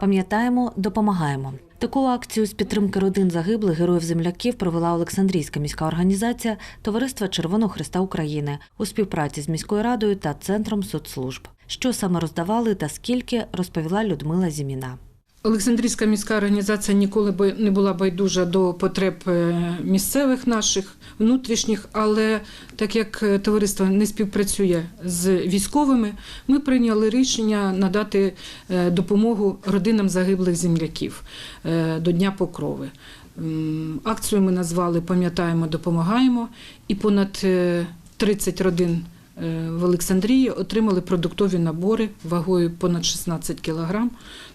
Пам'ятаємо, допомагаємо. Таку акцію з підтримки родин загиблих героїв земляків провела Олександрійська міська організація Товариства Червоного Христа України у співпраці з міською радою та центром соцслужб. Що саме роздавали та скільки, розповіла Людмила Зіміна. Олександрійська міська організація ніколи би не була байдужа до потреб е, місцевих наших внутрішніх, але так як е, товариство не співпрацює з військовими, ми прийняли рішення надати е, допомогу родинам загиблих земляків до Дня Покрови. Акцію ми назвали Пам'ятаємо, допомагаємо і понад е, 30 родин в Олександрії отримали продуктові набори вагою понад 16 кілограм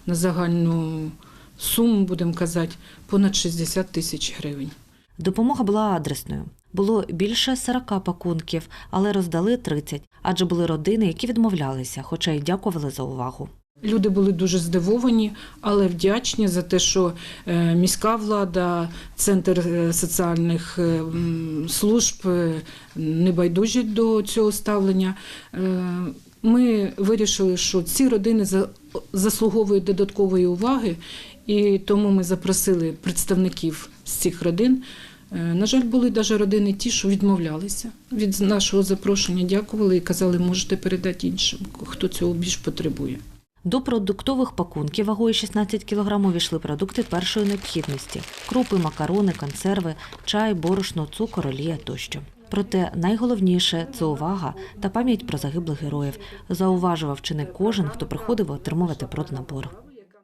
на загальну суму, будемо казати, понад 60 тисяч гривень. Допомога була адресною. Було більше 40 пакунків, але роздали 30, адже були родини, які відмовлялися, хоча й дякували за увагу. Люди були дуже здивовані, але вдячні за те, що е, міська влада, центр е, соціальних е, служб не байдужі до цього ставлення. Ми вирішили, що ці родини за- заслуговують додаткової уваги, і тому ми запросили представників з цих родин. На жаль, були навіть родини ті, що відмовлялися від нашого запрошення, дякували і казали, можете передати іншим, хто цього більш потребує. До продуктових пакунків вагою 16 кг увійшли продукти першої необхідності: крупи, макарони, консерви, чай, борошно, цукор, олія тощо. Проте найголовніше це увага та пам'ять про загиблих героїв, зауважував чи не кожен, хто приходив отримувати проднабор.